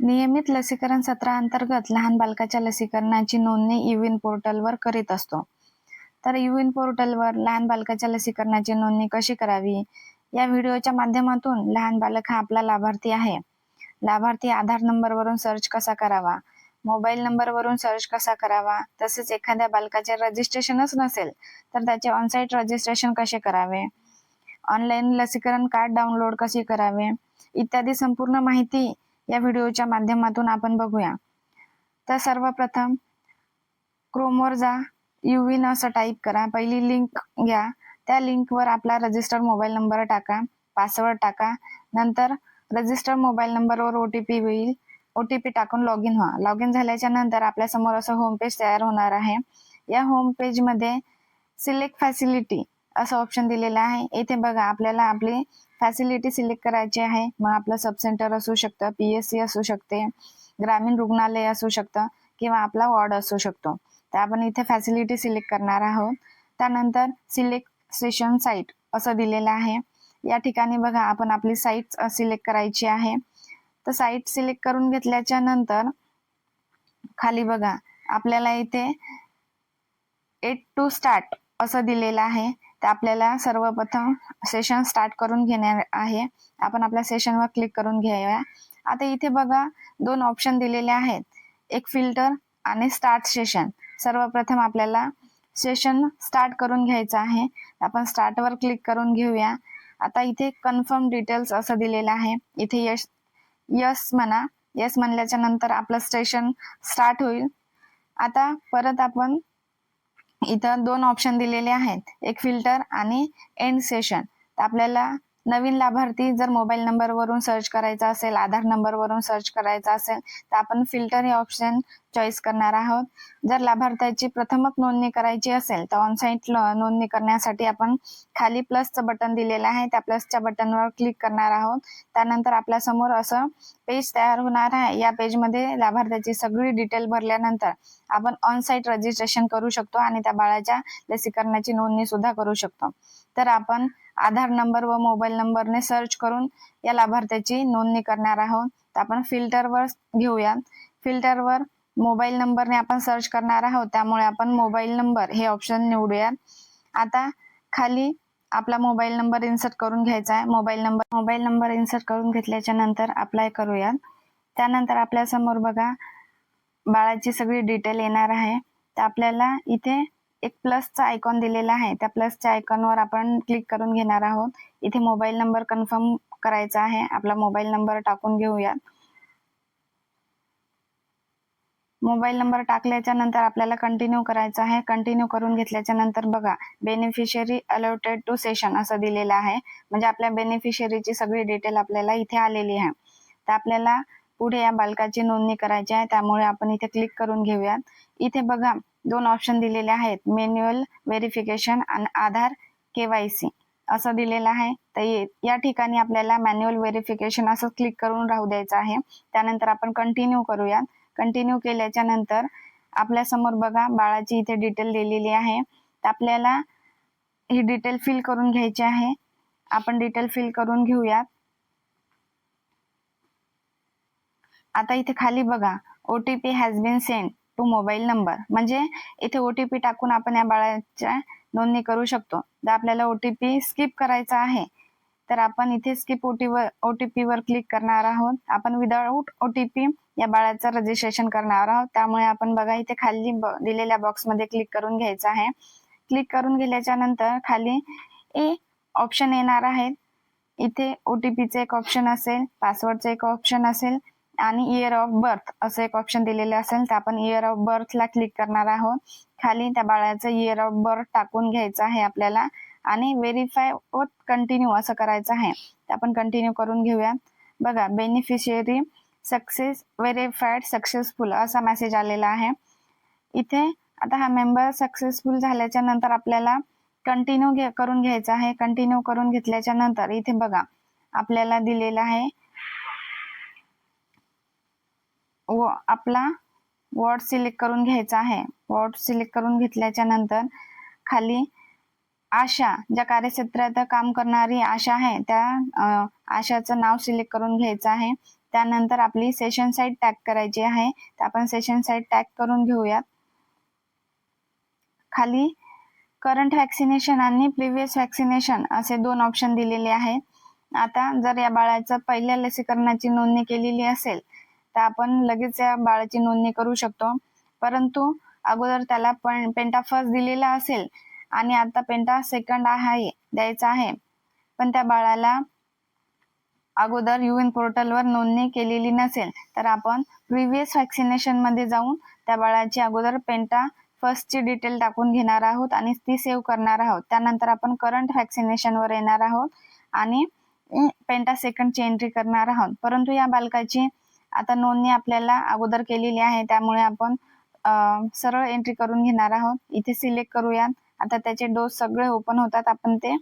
नियमित लसीकरण सत्राअंतर्गत लहान बालकाच्या लसीकरणाची नोंदणी युविन पोर्टलवर करीत असतो. तर युविन पोर्टलवर लहान बालकाच्या लसीकरणाची नोंदणी कशी करावी? या व्हिडिओच्या माध्यमातून लहान बालक हा आपला लाभार्थी आहे. लाभार्थी आधार नंबरवरून सर्च कसा करावा? मोबाईल नंबरवरून सर्च कसा करावा? तसेच एखाद्या बालकाचे रजिस्ट्रेशनच नसेल तर त्याचे ऑनसाईट रजिस्ट्रेशन कसे करावे? ऑनलाईन लसीकरण कार्ड डाउनलोड कसे करावे? इत्यादी संपूर्ण माहिती या व्हिडिओच्या माध्यमातून आपण बघूया. तर सर्वप्रथम क्रोमवर जा युविन असं टाईप करा. पहिली लिंक घ्या. त्या लिंकवर आपला रजिस्टर मोबाईल नंबर टाका. पासवर्ड टाका. नंतर रजिस्टर मोबाईल नंबरवर ओ टी पी होईल ओ टी पी टाकून लॉग इन व्हा. लॉग इन झाल्याच्यानंतर आपल्यासमोर असं होम पेज तयार होणार आहे. या होम पेजमध्ये सिलेक्ट फॅसिलिटी असं ऑप्शन दिलेलं आहे. येथे बघा आपल्याला आपली फॅसिलिटी सिलेक्ट करायची आहे. मग आपलं सब सेंटर असू शकतं पी एस सी असू शकते ग्रामीण रुग्णालय असू शकतं किंवा आपला वॉर्ड असू शकतो. तर आपण इथे फॅसिलिटी सिलेक्ट करणार आहोत. त्यानंतर सिलेक्ट सेशन साईट असं दिलेलं आहे. या ठिकाणी बघा आपण आपली साईट सिलेक्ट करायची आहे. तर साईट सिलेक्ट करून घेतल्याच्या नंतर खाली बघा आपल्याला इथे एट टू स्टार्ट असं दिलेलं आहे. तर आपल्याला सर्वप्रथम सेशन स्टार्ट करून घेणार आहे. आपण आपल्या सेशनवर क्लिक करून घेऊया. आता इथे बघा दोन ऑप्शन दिलेले आहेत. एक फिल्टर आणि स्टार्ट सेशन सर्वप्रथम आपल्याला सेशन स्टार्ट करून घ्यायचं आहे. आपण स्टार्टवर क्लिक करून घेऊया. आता इथे कन्फर्म डिटेल्स असं दिलेलं आहे. इथे यश यस म्हणा. यस म्हणल्याच्या नंतर आपलं सेशन स्टार्ट होईल. आता परत आपण इथं दोन ऑप्शन दिलेले आहेत. एक फिल्टर आणि एंड सेशन तर आपल्याला नवीन लाभार्थी जर मोबाईल नंबरवरून सर्च करायचा असेल आधार नंबरवरून सर्च करायचा असेल तर आपण फिल्टर हे ऑप्शन चॉईस करणार आहोत. जर लाभार्थ्याची प्रथमच नोंदणी करायची असेल तर ऑनसाईट नोंदणी करण्यासाठी आपण खाली प्लसचं बटन दिलेलं आहे. त्या प्लसच्या बटनवर क्लिक करणार आहोत. त्यानंतर आपल्यासमोर असं पेज तयार होणार आहे. या पेजमध्ये लाभार्थ्याची सगळी डिटेल भरल्यानंतर आपण ऑनसाईट रजिस्ट्रेशन करू शकतो आणि त्या बाळाच्या लसीकरणाची नोंदणी सुद्धा करू शकतो. तर आपण आधार नंबर व मोबाईल नंबरने सर्च करून या लाभार्थ्याची नोंदणी करणार आहोत. तर आपण फिल्टरवर घेऊया फिल्टरवर मोबाईल नंबरने आपण सर्च करणार आहोत त्यामुळे आपण मोबाईल नंबर हे ऑप्शन निवडूया आता खाली आपला मोबाईल नंबर इन्सर्ट करून घ्यायचा आहे. Mobile number mobile number insert करून घेतल्याच्या नंतर अप्लाय करूयात. त्यानंतर आपल्यासमोर बघा बाळाची सगळी डिटेल येणार आहे. तर आपल्याला इथे एक प्लसचा आयकॉन दिलेला आहे. त्या प्लसच्या आयकॉनवर आपण क्लिक करून घेणार आहोत. इथे मोबाईल नंबर कन्फर्म करायचा आहे. आपला मोबाईल नंबर टाकून घेऊयात. मोबाईल नंबर टाकल्याच्या नंतर आपल्याला कंटिन्यू करायचं आहे. कंटिन्यू करून घेतल्याच्या नंतर बघा बेनिफिशियरी अलॉटेड टू सेशन असं दिलेलं आहे. म्हणजे आपल्या बेनिफिशियरीची सगळी डिटेल आपल्याला इथे आलेली आहे. तर आपल्याला पुढे या बालकाची नोंदणी करायची आहे. त्यामुळे आपण इथे क्लिक करून घेऊयात. इथे बघा दोन ऑप्शन दिलेले आहेत. मॅन्युअल व्हेरिफिकेशन आणि आधार केवायसी असं दिलेलं आहे. तर या ठिकाणी आपल्याला मॅन्युअल व्हेरिफिकेशन असं क्लिक करून राहू द्यायचं आहे. त्यानंतर आपण कंटिन्यू करूयात. कंटिन्यू केल्याच्यानंतर आपल्यासमोर बघा बाळाची इथे डिटेल दिलेली आहे. तर आपल्याला ही डिटेल फिल करून घ्यायची आहे. आपण डिटेल फिल करून घेऊयात. आता इथे खाली बघा O T P has been send to mobile number म्हणजे इथे ओ टी पी टाकून आपण या बाळाच्या नोंदणी करू शकतो. तर आपल्याला ओ टी पी स्किप करायचा आहे. तर आपण इथे स्किप ओटीवर ओ टी पीवर क्लिक करणार आहोत. आपण विदाऊट ओ टी पी या बाळाचं रजिस्ट्रेशन करणार आहोत. त्यामुळे आपण बघा इथे खाली दिलेल्या बॉक्समध्ये क्लिक करून घ्यायचं आहे. क्लिक करून गेल्याच्यानंतर खाली ए ऑप्शन येणार आहेत इथे ओ टी एक ऑप्शन असेल पासवर्डचं एक ऑप्शन असेल आणि इयर ऑफ बर्थ असं एक ऑप्शन दिलेलं असेल तर आपण इयर ऑफ बर्थला क्लिक करणार आहोत. खाली त्या बाळाचं इयर ऑफ बर्थ टाकून घ्यायचं आहे आपल्याला. आणि व्हेरीफाय व कंटिन्यू असं करायचं आहे. आपण कंटिन्यू करून घेऊयात बघा बेनिफिशियरी सक्सेस व्हेरीफाईड सक्सेसफुल असा मेसेज आलेला आहे. इथे आता हा मेंबर सक्सेसफुल झाल्याच्यानंतर आपल्याला कंटिन्यू घे करून घ्यायचा आहे. कंटिन्यू करून घेतल्याच्या नंतर इथे बघा आपल्याला दिलेला आहे. व आपला वॉर्ड सिलेक्ट करून घ्यायचा आहे. वॉर्ड सिलेक्ट करून घेतल्याच्या नंतर खाली आशा ज्या कार्यक्षेत्रात काम करणारी आशा आहे त्या आशाचं नाव सिलेक्ट करून घ्यायचं आहे. त्यानंतर आपली सेशन साईट टॅग करायची आहे. तर आपण सेशन साईट टॅग करून घेऊयात. खाली करंट व्हॅक्सिनेशन आणि प्रिव्हियस व्हॅक्सिनेशन असे दोन ऑप्शन दिलेले आहेत. आता जर या बाळाचं पहिल्या लसीकरणाची नोंदणी केलेली असेल तर आपण लगेच या बाळाची नोंदणी करू शकतो. परंतु अगोदर त्याला पण पेंटा फर्स्ट दिलेला असेल आणि आता पेंटा सेकंड आहे द्यायचा आहे. पण त्या बाळाला अगोदर युएन पोर्टलवर नोंदणी केलेली नसेल तर आपण प्रिव्हियस व्हॅक्सिनेशनमध्ये जाऊन त्या बाळाची अगोदर पेंटा फर्स्टची डिटेल टाकून घेणार आहोत आणि ती सेव्ह करणार आहोत. त्यानंतर आपण करंट व्हॅक्सिनेशनवर येणार आहोत आणि पेंटा सेकंडची एंट्री करणार आहोत. परंतु या बालकाची आता नोंदणी आपल्याला अगोदर केलेली आहे त्यामुळे आपण सरळ एंट्री करून घेणार आहोत. इथे सिलेक्ट करूयात. आता त्याचे डोस सगळे ओपन होतात. आपण ते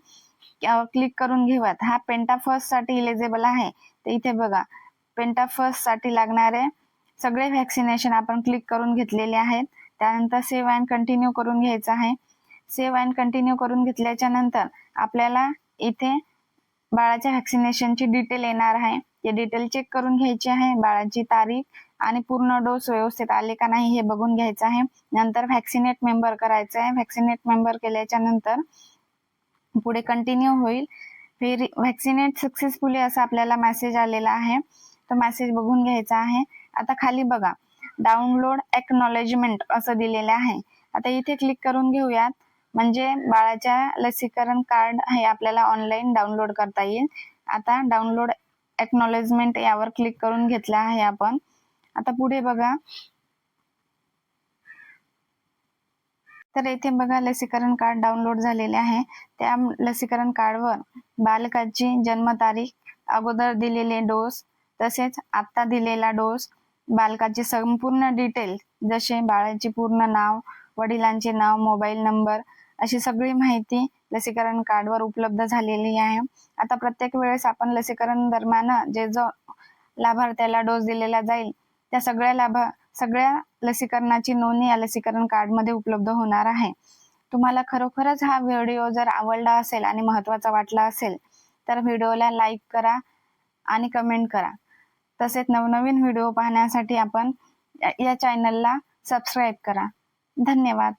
क्लिक करून घेऊयात. हा पेंटा फर्स्टसाठी इलिजिबल आहे. तर इथे बघा पेंटा फर्स्टसाठी लागणारे सगळे व्हॅक्सिनेशन आपण क्लिक करून घेतलेले आहेत. त्यानंतर सेव्ह अँड कंटिन्यू करून घ्यायचं आहे. सेव्ह अँड कंटिन्यू करून घेतल्याच्या नंतर आपल्याला इथे बाळाच्या व्हॅक्सिनेशनची डिटेल येणार आहे. ते डिटेल चेक करून घ्यायची आहे. बाळाची तारीख आणि पूर्ण डोस व्यवस्थित आले का नाही हे बघून घ्यायचं आहे. नंतर व्हॅक्सिनेट मेंबर करायचं आहे. व्हॅक्सिनेट मेंबर केल्याच्यानंतर पुढे कंटिन्यू होईल. फिर व्हॅक्सिनेट सक्सेसफुली असा आपल्याला मेसेज आलेला आहे. तो मेसेज बघून घ्यायचा आहे. आता खाली बघा. डाउनलोड एक्नॉलेजमेंट असं दिलेलं आहे. आता इथे क्लिक करून घेऊयात. म्हणजे बाळाच्या लसीकरण कार्ड हे आपल्याला ऑनलाईन डाउनलोड करता येईल. आता डाउनलोड एक्नॉलेजमेंट यावर क्लिक करून घेतला आहे आपण. आता पुढे बघा. तर इथे बघा लसीकरण कार्ड डाउनलोड झालेले आहे. त्या लसीकरण कार्डवर बालकाची जन्मतारीख अगोदर दिलेले डोस तसेच आता दिलेला डोस बालकाचे संपूर्ण डिटेल जसे बाळाचे पूर्ण नाव वडिलांचे नाव मोबाईल नंबर अशी सगळी माहिती लसीकरण कार्डवर उपलब्ध झालेली आहे. आता प्रत्येक वेळेस आपण लसीकरण दरम्यान जे जो लाभार्थ्याला डोस दिलेला जाईल त्या सगळ्या लाभा सगळ्या लसीकरणाची नोंदणी या लसीकरण कार्डमध्ये उपलब्ध होणार आहे. तुम्हाला खरोखरच हा व्हिडिओ जर आवडला असेल आणि महत्त्वाचा वाटला असेल तर व्हिडिओला लाईक करा आणि कमेंट करा. तसेच नवनवीन व्हिडिओ पाहण्यासाठी आपण या चॅनलला सबस्क्राईब करा. धन्यवाद.